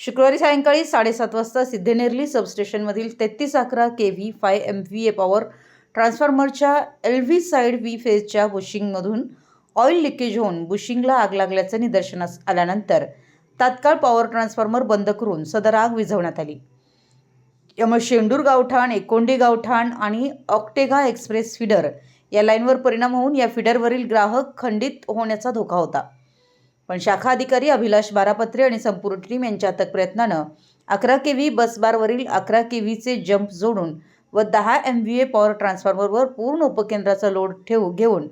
शुक्रवारी सायंकाळी साडेसात वाजता सिद्धेनेरली सबस्टेशनमधील तेहतीस अकरा K V five M V A power ट्रान्सफॉर्मरच्या एल व्ही साईड व्ही फेजच्या बुशिंगमधून ऑइल लिकेज होऊन बुशिंगला आग लागल्याचं निदर्शनास आल्यानंतर तात्काळ पॉवर ट्रान्सफॉर्मर बंद करून सदर आग विझवण्यात आली. यामुळे शेंडूर गावठाण एकोंडी गावठाण आणि ऑक्टेगा एक्सप्रेस फिडर या लाईनवर परिणाम होऊन या फिडरवरील ग्राहक खंडित होण्याचा धोका होता. पण शाखा अधिकारी अभिलाष बारापत्रे आणि संपूर्ण टीम यांच्या अथक प्रयत्नानं अकरा के व्ही बसबारवरील अकरा के व्हीचे जंप जोडून व दहा एम व्ही ए पॉवर ट्रान्सफॉर्मरवर पूर्ण उपकेंद्राचा लोड ठेवू घेऊन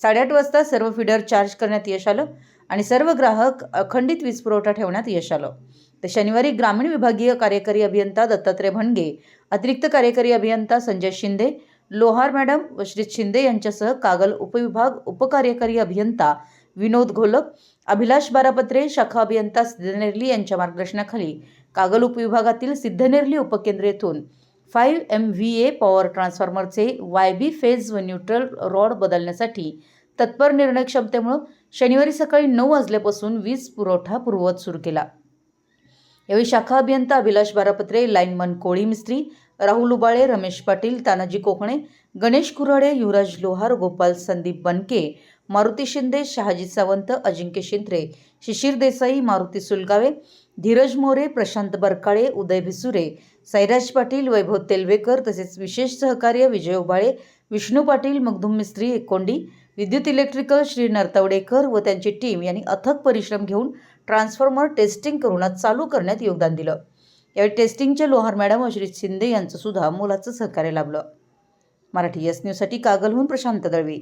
साडेआठ वाजता सर्व फिडर चार्ज करण्यात यश आलं आणि सर्व ग्राहक अखंडित वीज पुरवठा ठेवण्यात यश आलं. तर शनिवारी ग्रामीण विभागीय कार्यकारी अभियंता दत्तात्रय भणगे अतिरिक्त कार्यकारी अभियंता संजय शिंदे लोहार मॅडम व श्री शिंदे यांच्यासह कागल उपविभाग उपकार्यकारी अभियंता विनोद घोलक अभिलाष बारापत्रे शाखा अभियंता सिद्धनेरली यांच्या मार्गदर्शनाखाली कागल उपविभागातील सिद्धनेरली उपकेंद्र येथून five M V A power ट्रान्सफॉर्मरचे वाय बी फेज व न्यूट्रल रॉड बदलण्यासाठी तत्पर निर्णय क्षमतेमुळं शनिवारी सकाळी नऊ वाजल्यापासून वीज पुरवठा पूर्ववत सुरू केला. यावेळी शाखा अभियंता अभिलाष बारापत्रे लाईनमन कोळी मिस्त्री राहुल उबाळे रमेश पाटील तानाजी कोकणे गणेश कुराडे युवराज लोहार गोपाल संदीप बनके मारुती शिंदे शहाजी सावंत अजिंक्य शिंत्रे शिशिर देसाई मारुती सुलगावे धीरज मोरे प्रशांत बरकाळे उदय भिसुरे साईराज पाटील वैभव तेलवेकर तसेच विशेष सहकार्य विजय उबाळे विष्णू पाटील मगधुम मिस्त्री एकोंडी विद्युत इलेक्ट्रिकल श्री नरतवडेकर व त्यांची टीम यांनी अथक परिश्रम घेऊन ट्रान्सफॉर्मर टेस्टिंग करून चालू करण्यात योगदान दिलं. यावेळी टेस्टिंगच्या लोहार मॅडम श्री शिंदे यांचं सुद्धा मोलाचं सहकार्य लाभलं. मराठी एस न्यूजसाठी कागलहून प्रशांत दळवी.